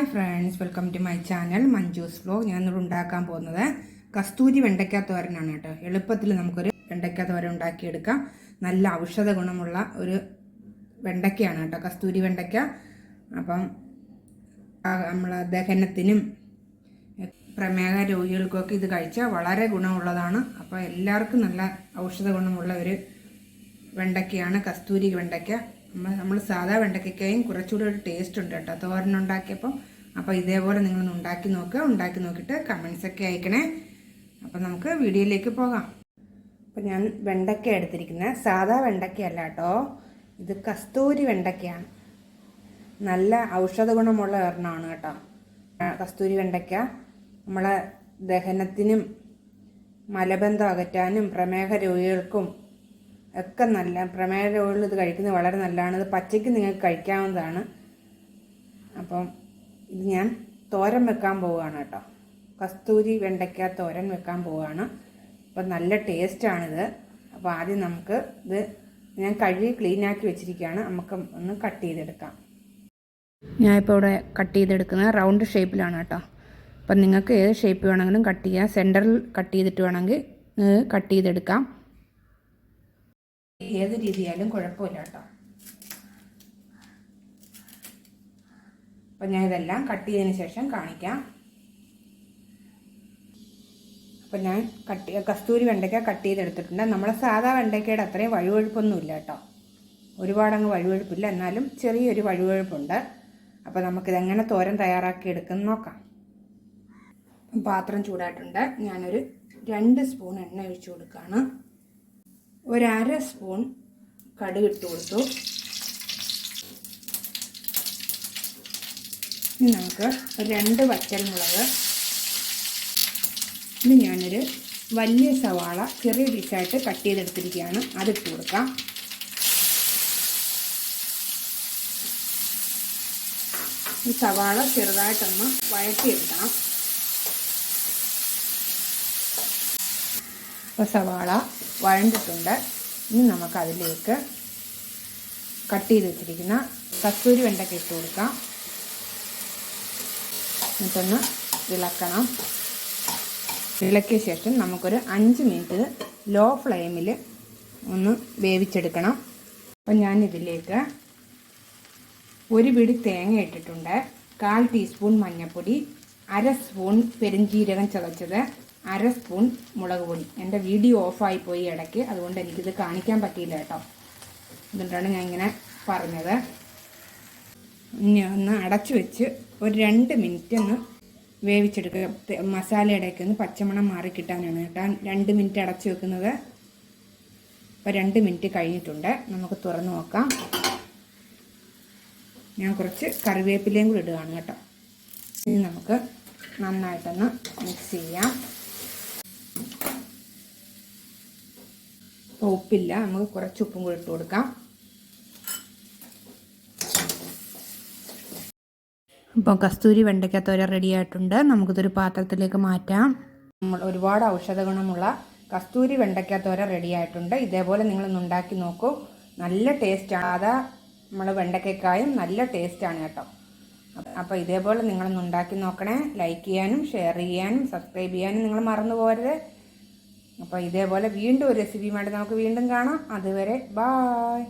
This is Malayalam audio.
Hi friends welcome to my channel Manju's vlog. ഞാൻ ഇന്നിവിടെ ഉണ്ടാക്കാൻ പോകുന്നത് കസ്തൂരി വെണ്ടയ്ക്ക തോരനാണ് കേട്ടോ. എളുപ്പത്തിൽ നമുക്കൊരു വെണ്ടയ്ക്ക തോരൻ ഉണ്ടാക്കിയെടുക്കാം. നല്ല ഔഷധ ഗുണമുള്ള ഒരു വെണ്ടയ്ക്കയാണ് കേട്ടോ കസ്തൂരി വെണ്ടയ്ക്ക. അപ്പം നമ്മൾ ദഹനത്തിനും പ്രമേഹ രോഗികൾക്കൊക്കെ ഇത് കഴിച്ചാൽ വളരെ ഗുണമുള്ളതാണ്. അപ്പോൾ എല്ലാവർക്കും നല്ല ഔഷധ ഗുണമുള്ള ഒരു വെണ്ടയ്ക്കയാണ് കസ്തൂരി വെണ്ടയ്ക്ക. നമ്മൾ സാധാ വെണ്ടയ്ക്കയും കുറച്ചുകൂടി ഒരു ടേസ്റ്റ് ഉണ്ട് കേട്ടോ. തോരൻ ഉണ്ടാക്കിയപ്പം അപ്പോൾ ഇതേപോലെ നിങ്ങളൊന്ന് ഉണ്ടാക്കി നോക്കുക. ഉണ്ടാക്കി നോക്കിയിട്ട് കമൻസ് ഒക്കെ അയക്കണേ. അപ്പം നമുക്ക് വീഡിയോയിലേക്ക് പോകാം. അപ്പം ഞാൻ വെണ്ടയ്ക്ക എടുത്തിരിക്കുന്നത് സാധാ വെണ്ടയ്ക്കയല്ല കേട്ടോ. ഇത് കസ്തൂരി വെണ്ടയ്ക്കയാണ് നല്ല ഔഷധ ഗുണമുള്ള ഒരെണ്ണമാണ് കേട്ടോ. കസ്തൂരി വെണ്ടയ്ക്ക നമ്മളെ ദഹനത്തിനും മലബന്ധം അകറ്റാനും പ്രമേഹ രോഗികൾക്കും ഒക്കെ നല്ല പ്രമേഹ രോഗികൾ ഇത് കഴിക്കുന്നത് വളരെ നല്ലതാണ്. ഇത് പച്ചയ്ക്ക് നിങ്ങൾക്ക് കഴിക്കാവുന്നതാണ്. അപ്പം ഇത് ഞാൻ തോരൻ വെക്കാൻ പോവുകയാണ് കേട്ടോ. കസ്തൂരി വെണ്ടയ്ക്ക തോരൻ വെക്കാൻ പോവുകയാണ്. അപ്പം നല്ല ടേസ്റ്റാണിത്. അപ്പോൾ ആദ്യം നമുക്ക് ഇത് ഞാൻ കഴുകി ക്ലീനാക്കി വെച്ചിരിക്കുകയാണ്. നമുക്ക് ഒന്ന് കട്ട് ചെയ്തെടുക്കാം. ഞാനിപ്പോൾ ഇവിടെ കട്ട് ചെയ്തെടുക്കുന്നത് റൗണ്ട് ഷേപ്പിലാണ് കേട്ടോ. അപ്പം നിങ്ങൾക്ക് ഏത് ഷേപ്പ് വേണമെങ്കിലും കട്ട് ചെയ്യാം. സെന്ററിൽ കട്ട് ചെയ്തിട്ട് വേണമെങ്കിൽ കട്ട് ചെയ്തെടുക്കാം. ഏത് രീതിയായാലും കുഴപ്പമില്ല കേട്ടോ. അപ്പം ഞാൻ ഇതെല്ലാം കട്ട് ചെയ്തതിന് ശേഷം കാണിക്കാം. അപ്പം ഞാൻ കട്ട് കസ്തൂരി വെണ്ടയ്ക്ക കട്ട് ചെയ്തെടുത്തിട്ടുണ്ട്. നമ്മളെ സാധാ വെണ്ടയ്ക്കയുടെ അത്രയും വഴുവഴുപ്പൊന്നുമില്ല കേട്ടോ. ഒരുപാടങ്ങ് വഴുവഴുപ്പില്ല. എന്നാലും ചെറിയൊരു വഴുവഴുപ്പുണ്ട്. അപ്പോൾ നമുക്കിതെങ്ങനെ തോരൻ തയ്യാറാക്കി എടുക്കുന്ന നോക്കാം. പാത്രം ചൂടായിട്ടുണ്ട്. ഞാനൊരു രണ്ട് സ്പൂൺ എണ്ണ ഒഴിച്ചു കൊടുക്കുകയാണ്. ഒരു അര സ്പൂൺ കടുക് ഇട്ട് കൊടുത്തു. ഇനി നമുക്ക് രണ്ട് രണ്ട് വറ്റൽമുളക് ഇനി ഞാനൊരു വലിയ സവാള ചെറിയ പീസായിട്ട് കട്ട് ചെയ്തെടുത്തിരിക്കുകയാണ്. അതിട്ട് കൊടുക്കാം. ഈ സവാള ചെറുതായിട്ടൊന്ന് വഴറ്റിയെടുക്കണം. അപ്പോൾ സവാള വഴണ്ടിട്ടുണ്ട്. ഇനി നമുക്ക് അതിലേക്ക് കട്ട് ചെയ്ത് വെച്ചിരിക്കുന്ന കസ്തൂരി വെണ്ടയ്ക്ക ഇട്ട് കൊടുക്കാം. എന്നിട്ടൊന്ന് ഇളക്കണം ഇളക്കിയ ശേഷം നമുക്കൊരു അഞ്ച് മിനിറ്റ് ലോ ഫ്ലെയിമിൽ ഒന്ന് വേവിച്ചെടുക്കണം. അപ്പം ഞാനിതിലേക്ക് ഒരു പിടി തേങ്ങ ഇട്ടിട്ടുണ്ട്. കാൽ ടീസ്പൂൺ മഞ്ഞൾപ്പൊടി അര സ്പൂൺ പെരുംജീരകം ചതച്ചത്. അര സ്പൂൺ മുളക് പൊടി. എന്റെ വീഡിയോ ഓഫായി പോയി ഇടയ്ക്ക് അതുകൊണ്ട് എനിക്കിത് കാണിക്കാൻ പറ്റിയില്ല കേട്ടോ. അതുകൊണ്ടാണ് ഞാൻ ഇങ്ങനെ പറഞ്ഞത്. ഇനി ഒന്ന് അടച്ചു വെച്ച് ഒരു രണ്ട് മിനിറ്റ് ഒന്ന് വേവിച്ചെടുക്കുക. മസാലയുടെയൊക്കെ ഒന്ന് പച്ചമണം മാറി കിട്ടാനാണ്. കേട്ടോ രണ്ട് മിനിറ്റ് അടച്ചു വെക്കുന്നത് ഇപ്പോൾ രണ്ട് മിനിറ്റ് കഴിഞ്ഞിട്ടുണ്ട്. നമുക്ക് തുറന്നു നോക്കാം. ഞാൻ കുറച്ച് കറിവേപ്പിലയും കൂടി ഇടുകയാണ് കേട്ടോ. ഇനി നമുക്ക് നന്നായിട്ടൊന്ന് മിക്സ് ചെയ്യാം. ഉപ്പില്ല. നമുക്ക് കുറച്ച് ഉപ്പും കൂടി ഇട്ട് കൊടുക്കാം. ഇപ്പോൾ കസ്തൂരി വെണ്ടയ്ക്കത്തോര റെഡി ആയിട്ടുണ്ട്. നമുക്കിതൊരു പാത്രത്തിലേക്ക് മാറ്റാം. നമ്മൾ ഒരുപാട് ഔഷധ ഗുണമുള്ള കസ്തൂരി വെണ്ടയ്ക്കത്തോര റെഡി ആയിട്ടുണ്ട്. ഇതേപോലെ നിങ്ങളൊന്ന് ഉണ്ടാക്കി നോക്കൂ. നല്ല ടേസ്റ്റാണ് അതാ നമ്മൾ വെണ്ടയ്ക്കായും നല്ല ടേസ്റ്റാണ് കേട്ടോ. അപ്പോൾ ഇതേപോലെ നിങ്ങളൊന്ന് ഉണ്ടാക്കി നോക്കണേ. ലൈക്ക് ചെയ്യാനും ഷെയർ ചെയ്യാനും സബ്സ്ക്രൈബ് ചെയ്യാനും നിങ്ങൾ മറന്നു പോകരുത്. അപ്പോൾ ഇതേപോലെ വീണ്ടും ഒരു റെസിപ്പിയുമായിട്ട് നമുക്ക് വീണ്ടും കാണാം. അതുവരെ ബായ്